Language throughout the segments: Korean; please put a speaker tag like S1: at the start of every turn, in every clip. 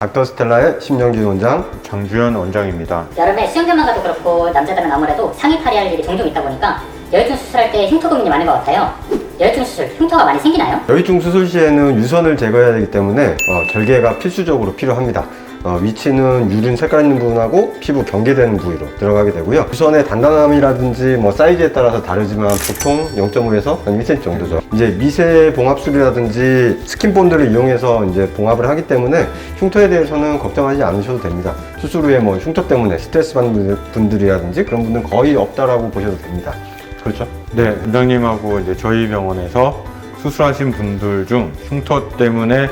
S1: 닥터 스텔라의 심영기 원장.
S2: 장주현 원장입니다.
S3: 여름에 수영장만 가도 그렇고 남자들은 아무래도 상의 탈의할 일이 종종 있다 보니까 여유증 수술할 때 흉터 고민이 많은 것 같아요. 여유증 수술 흉터가 많이 생기나요?
S1: 여유증 수술 시에는 유선을 제거해야 되기 때문에 어, 절개가 필수적으로 필요합니다. 어, 위치는 유륜 색깔 있는 부분하고 피부 경계되는 부위로 들어가게 되고요. 유선의 단단함이라든지 뭐 사이즈에 따라서 다르지만 보통 0.5에서 한 1cm 정도죠. 이제 미세 봉합술이라든지 스킨본드를 이용해서 이제 봉합을 하기 때문에 흉터에 대해서는 걱정하지 않으셔도 됩니다. 수술 후에 뭐 흉터 때문에 스트레스 받는 분들이라든지 그런 분들은 거의 없다라고 보셔도 됩니다. 그렇죠?
S2: 네, 원장님하고 이제 저희 병원에서 수술하신 분들 중 흉터 때문에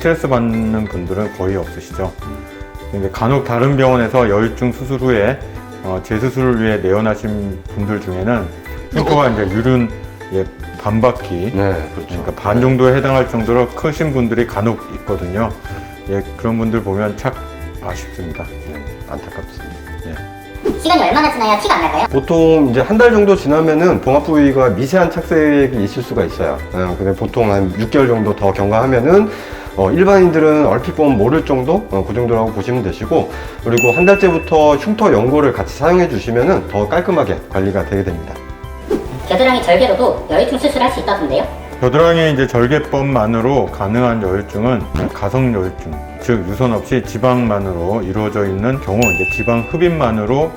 S2: 스트레스 받는 분들은 거의 없으시죠. 근데 간혹 다른 병원에서 여유증 수술 후에 어, 재수술을 위해 내원하신 분들 중에는 흉터가 이제 유륜 예, 반 바퀴
S1: 네, 그렇죠.
S2: 그러니까 반 정도에 해당할 정도로 크신 분들이 간혹 있거든요. 예, 그런 분들 보면 참 아쉽습니다.
S1: 네, 안타깝습니다.
S3: 시간이 얼마나 지나야 티가 안 날까요?
S1: 보통 이제 한 달 정도 지나면은 봉합 부위가 미세한 착색이 있을 수가 있어요. 어, 근데 보통 한 6개월 정도 더 경과하면은 어, 일반인들은 얼핏 보면 모를 정도? 어, 그 정도라고 보시면 되시고 그리고 한 달째부터 흉터 연고를 같이 사용해 주시면은 더 깔끔하게 관리가 되게 됩니다.
S3: 겨드랑이 절개로도 여유증 수술할 수 있다던데요?
S2: 겨드랑이 이제 절개법만으로 가능한 여유증은 가성 여유증, 즉 유선 없이 지방만으로 이루어져 있는 경우 이제 지방 흡입만으로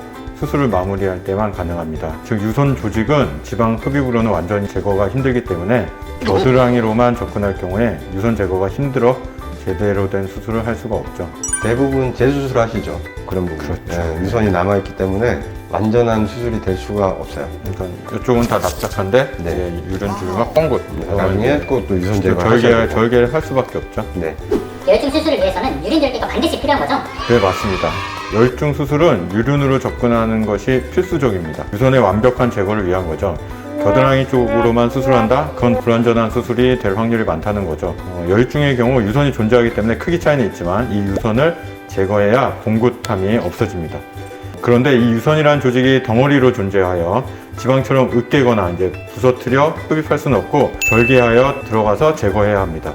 S2: 수술을 마무리할 때만 가능합니다. 즉 유선 조직은 지방 흡입으로는 완전히 제거가 힘들기 때문에 겨드랑이로만 접근할 경우에 유선 제거가 힘들어 제대로 된 수술을 할 수가 없죠.
S1: 대부분 재수술 하시죠. 그런 부분.
S2: 그렇죠.
S1: 예, 유선이 남아있기 때문에 완전한 수술이 될 수가 없어요.
S2: 그러니까 이쪽은 다 납작한데
S1: 네.
S2: 이제 유전 주위가 뻥 곳.
S1: 나중에 그것도 유선 제거
S2: 절개 절개를 할 수밖에 없죠.
S1: 네.
S3: 여유증 수술을 위해서는 유린 절개가 반드시 필요한 거죠?
S2: 네, 맞습니다. 열중 수술은 유륜으로 접근하는 것이 필수적입니다. 유선의 완벽한 제거를 위한 거죠. 겨드랑이 쪽으로만 수술한다? 그건 불완전한 수술이 될 확률이 많다는 거죠. 어, 열중의 경우 유선이 존재하기 때문에 크기 차이는 있지만 이 유선을 제거해야 봉긋함이 없어집니다. 그런데 이 유선이라는 조직이 덩어리로 존재하여 지방처럼 으깨거나 이제 부서뜨려 흡입할 수는 없고 절개하여 들어가서 제거해야 합니다.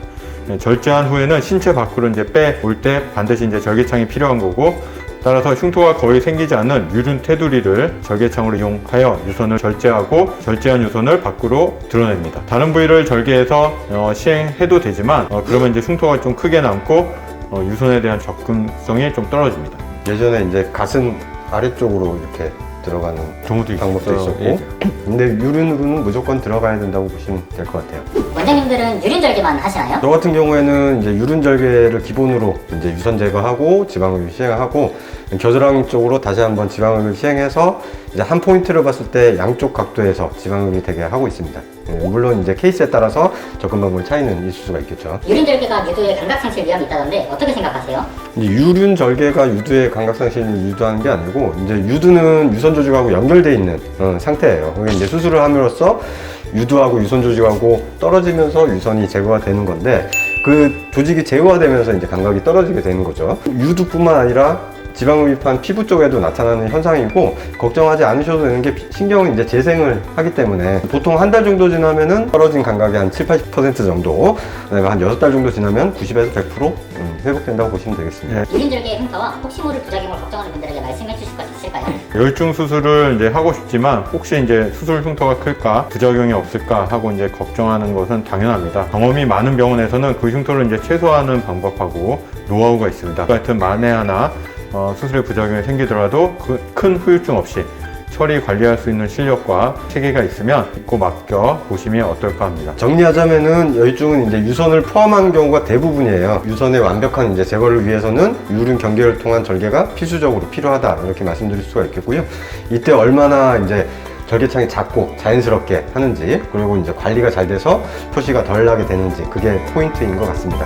S2: 네, 절제한 후에는 신체 밖으로 이제 빼올 때 반드시 이제 절개창이 필요한 거고 따라서 흉터가 거의 생기지 않는 유륜 테두리를 절개창으로 이용하여 유선을 절제하고 절제한 유선을 밖으로 드러냅니다. 다른 부위를 절개해서 어, 시행해도 되지만 어, 그러면 이제 흉터가 좀 크게 남고 어, 유선에 대한 접근성이 좀 떨어집니다.
S1: 예전에 이제 가슴 아래쪽으로 이렇게 들어가는
S2: 경우도
S1: 방법도. 있었고
S2: 예.
S1: 근데 유륜으로는 무조건 들어가야 된다고 보시면 될 것 같아요.
S3: 원장님들은 유린 절개만 하시나요?
S1: 저 같은 경우에는 이제 유륜 절개를 기본으로 이제 유선 제거하고 지방흡입 시행하고 겨드랑이 쪽으로 다시 한번 지방흡입 시행해서 이제 한 포인트를 봤을 때 양쪽 각도에서 지방흡입이 되게 하고 있습니다. 예, 물론 이제 케이스에 따라서 접근 방법의 차이는 있을 수가 있겠죠.
S3: 유린 절개가 유두의 감각 상실 위험이 있다던데 어떻게 생각하세요?
S1: 이제 유륜 절개가 유두의 감각상실을 유도하는 게 아니고 이제 유두는 유선 조직하고 연결돼 있는 어, 상태예요. 그게 이제 수술을 함으로써 유두하고 유선 조직하고 떨어지면서 유선이 제거가 되는 건데 그 조직이 제거되면서 이제 감각이 떨어지게 되는 거죠. 유두뿐만 아니라 지방흡입한 피부 쪽에도 나타나는 현상이고 걱정하지 않으셔도 되는 게 피- 신경은 이제 재생을 하기 때문에 보통 한 달 정도 지나면은 떨어진 감각이 한 7, 80% 정도 그다음에 한 6달 정도 지나면 90에서 100% 음, 회복된다고 보시면 되겠습니다.
S2: 예.
S3: 유린 절개의 흉터와 혹시 모를 부작용을 걱정하는 분들에게 말씀해 주실 것 있을까요?
S2: 열중 수술을 이제 하고 싶지만 혹시 이제 수술 흉터가 클까 부작용이 없을까 하고 이제 걱정하는 것은 당연합니다. 경험이 많은 병원에서는 그 흉터를 이제 최소화하는 방법하고 노하우가 있습니다. 그 같은 만에 하나 어, 수술에 부작용이 생기더라도 그 큰 후유증 없이 처리 관리할 수 있는 실력과 체계가 있으면 믿고 맡겨 보시면 어떨까 합니다.
S1: 정리하자면은 여유증은 이제 유선을 포함하는 경우가 대부분이에요. 유선의 완벽한 이제 제거를 위해서는 유륜 경계를 통한 절개가 필수적으로 필요하다 이렇게 말씀드릴 수가 있겠고요. 이때 얼마나 이제 절개창이 작고 자연스럽게 하는지 그리고 이제 관리가 잘 돼서 표시가 덜 나게 되는지 그게 포인트인 것 같습니다.